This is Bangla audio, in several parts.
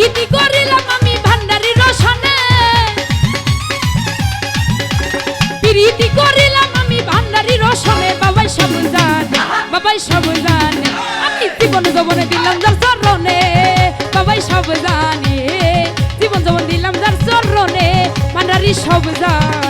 পিরিতি করিলাম আমি ভান্ডারি রসনে। প্রীতি করিলাম আমি ভান্ডারি রসনে। বাবাই সব জানে, বাবাই সব জানে, আমি জীবন যৌবনে দিলাম যার চরণে। বাবাই সব জানে, জীবন যৌবন দিলাম যার চরণে, ভান্ডারি সব জানে।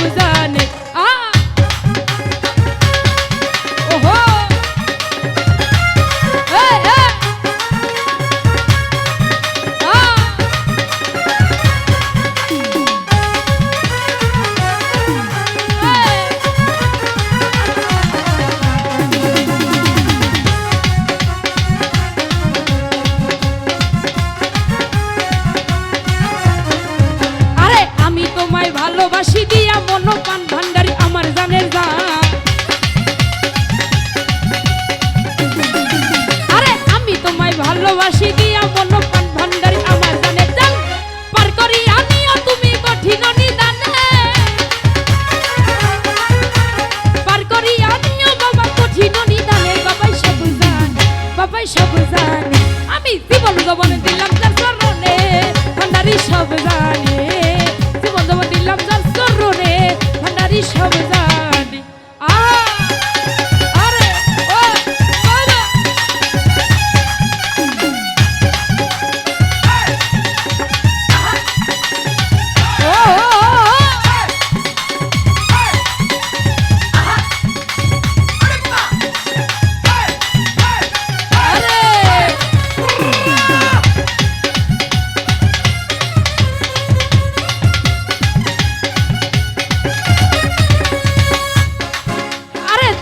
বাবাই জীবন দিলাম তার সব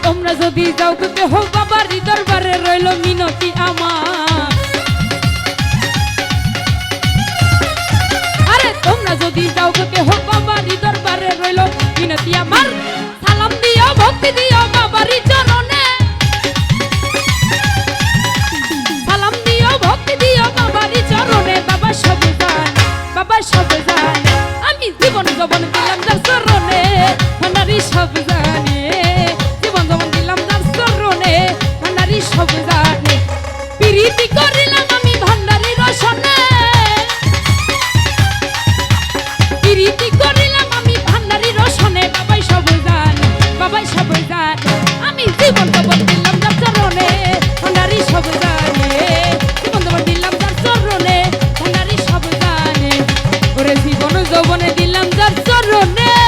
তোমরা যদি যাও তো দেহ বাবার দরবারে রইল মিনতি আমার। আরে, তোমরা যদি যাও দেহ বাবার দরবারে রইল মিনতি আমার। সালাম দিও, ভক্তি দিও বাবারই চরণে। সালাম দিও, ভক্তি দিও বাবারই চরণে। বাবা সব জানে বাবা সব জানে আমি জীবন যৌবন দিলাম যার চরণে। সব বাবাই সবাই জানে আমি জীবন যৌবন দিলাম যার চরণে, ভান্ডারি সব জানে জীবন যৌবন দিলাম যার চরণে, ভান্ডারি সব জানে ওরে জীবন যৌবনে দিলাম যার চরণে।